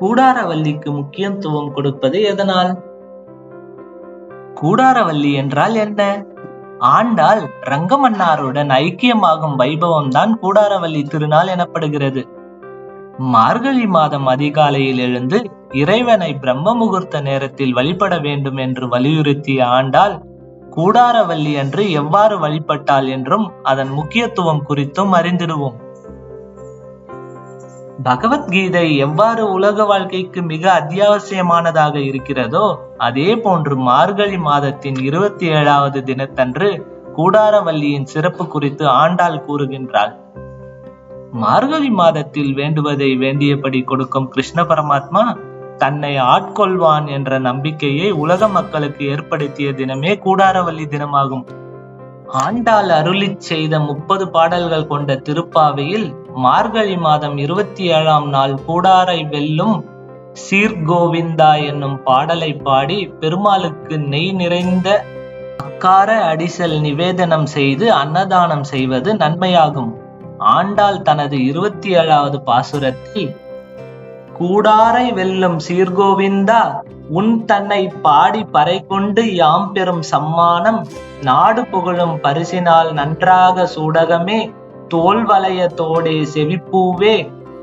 கூடாரவல்லிக்கு முக்கியத்துவம் கொடுப்பது எதனால்? கூடாரவல்லி என்றால் என்ன? ஆண்டாள் ரங்கமன்னாருடன் ஐக்கியமாகும் வைபவம் தான் கூடாரவல்லி திருநாள் எனப்படுகிறது. மார்கழி மாதம் அதிகாலையில் எழுந்து இறைவனை பிரம்ம முகூர்த்த நேரத்தில் வழிபட வேண்டும் என்று வலியுறுத்திய ஆண்டாள் கூடாரவல்லி என்று எவ்வாறு வழிபட்டால் என்றும் அதன் முக்கியத்துவம் குறித்தும் அறிந்திடுவோம். பகவத்கீதை எவ்வாறு உலக வாழ்க்கைக்கு மிக அத்தியாவசியமானதாக இருக்கிறதோ அதே போன்று மார்கழி மாதத்தின் இருபத்தி ஏழாவது தினத்தன்று கூடாரவல்லியின் சிறப்பு குறித்து ஆண்டாள் கூறுகின்றாள். மார்கழி மாதத்தில் வேண்டுவதை வேண்டியபடி கொடுக்கும் கிருஷ்ண பரமாத்மா தன்னை ஆட்கொள்வான் என்ற நம்பிக்கையை உலக மக்களுக்கு ஏற்படுத்திய தினமே கூடாரவல்லி தினமாகும். ஆண்டாள் அருளிச் செய்த முப்பது பாடல்கள் கொண்ட திருப்பாவையில் மார்கழி மாதம் இருபத்தி ஏழாம் நாள் கூடாரை வெல்லும் சீர்கோவிந்தா என்னும் பாடலை பாடி பெருமாளுக்கு நெய் நிறைந்த அக்கார அடிசல் நிவேதனம் செய்து அன்னதானம் செய்வது நன்மையாகும். ஆண்டாள் தனது இருபத்தி ஏழாவது பாசுரத்தில் கூடாரை வெல்லும் சீர்கோவிந்தா உன் தன்னை பாடி பறை கொண்டு யாம் பெறும் சம்மானம் நாடு புகழும் பரிசினால் நன்றாக சூடகமே தோல் வளையத்தோடே செவிப்பூவே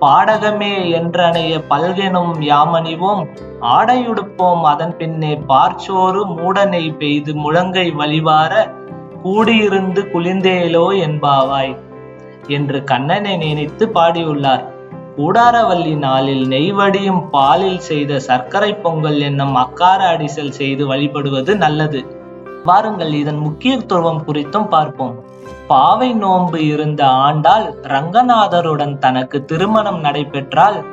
பாடகமே என்றனைய பல்கெனும் யாமணிவோம் ஆடையுடுப்போம் அதன் பின்னே பார்ச்சோறு மூடனை பெய்து முழங்கை வழிவார கூடியிருந்து குளிந்தேலோ என்பாவாய் என்று கண்ணனை நினைத்து பாடியுள்ளார். கூடாரவல்லி நாளில் நெய்வடியும் பாலில் செய்த சர்க்கரை பொங்கல் என்னும் அக்கார அடிசல் செய்து வழிபடுவது நல்லது. வாருங்கள் இதன் முக்கியத்துவம் குறித்தும் பார்ப்போம். பாவை நோன்பு இருந்த ஆண்டாள் ரங்கநாதருடன் தனக்கு திருமணம் நடைபெற்றால்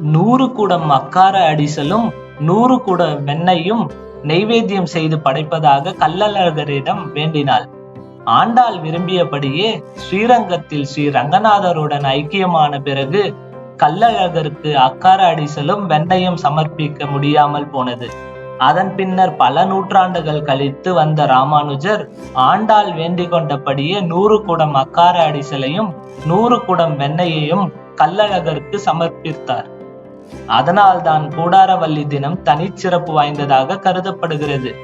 நூறு குடம் அக்கார அடிசலும் நூறு குட வெண்ணையும் நெய்வேத்தியம் செய்து படைப்பதாக கள்ளழகரிடம் வேண்டினாள். ஆண்டாள் விரும்பியபடியே ஸ்ரீரங்கத்தில் ஸ்ரீ ரங்கநாதருடன் ஐக்கியமான பிறகு கள்ளழகருக்கு அக்கார அடிசலும் வெண்ணையும் சமர்ப்பிக்க முடியாமல் போனது. அதன் பின்னர் பல நூற்றாண்டுகள் கழித்து வந்த ராமானுஜர் ஆண்டாள் வேண்டிக் கொண்டபடியே நூறு குடம் அக்கார அடிசலையும் நூறு குடம் வெண்ணையையும் கல்லழகருக்கு சமர்ப்பித்தார். அதனால்தான் கூடாரவல்லி தினம் தனிச்சிறப்பு வாய்ந்ததாக கருதப்படுகிறது.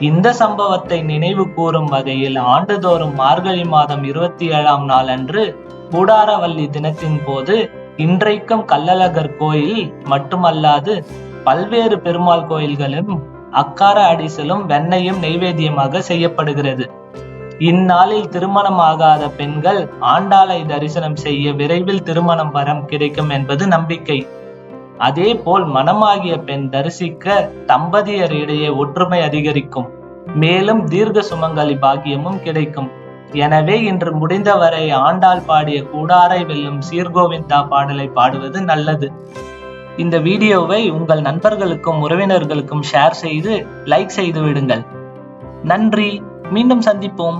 இந்த சம்பவத்தை நினைவு கூறும் வகையில் ஆண்டுதோறும் மார்கழி மாதம் இருபத்தி ஏழாம் நாள் அன்று கூடாரவல்லி தினத்தின் போது இன்றைக்கும் கல்லழகர் கோயில் மட்டுமல்லாது பல்வேறு பெருமாள் கோயில்களும் அக்கார அடிசலும் வெண்ணையும் நெய்வேத்தியமாக செய்யப்படுகிறது. இந்நாளில் திருமணம் ஆகாத பெண்கள் ஆண்டாளை தரிசனம் செய்ய விரைவில் திருமணம் வரம் கிடைக்கும் என்பது நம்பிக்கை. அதே போல் மனமாகிய பெண் தரிசிக்க தம்பதியர் இடையே ஒற்றுமை அதிகரிக்கும். மேலும் தீர்க்க சுமங்கலி பாக்கியமும் கிடைக்கும். எனவே இன்று முடிந்தவரை ஆண்டாள் பாடிய கூடாரை வெல்லும் சீர்கோவிந்தா பாடலை பாடுவது நல்லது. இந்த வீடியோவை உங்கள் நண்பர்களுக்கும் உறவினர்களுக்கும் ஷேர் செய்து லைக் செய்து விடுங்கள். நன்றி. மீண்டும் சந்திப்போம்.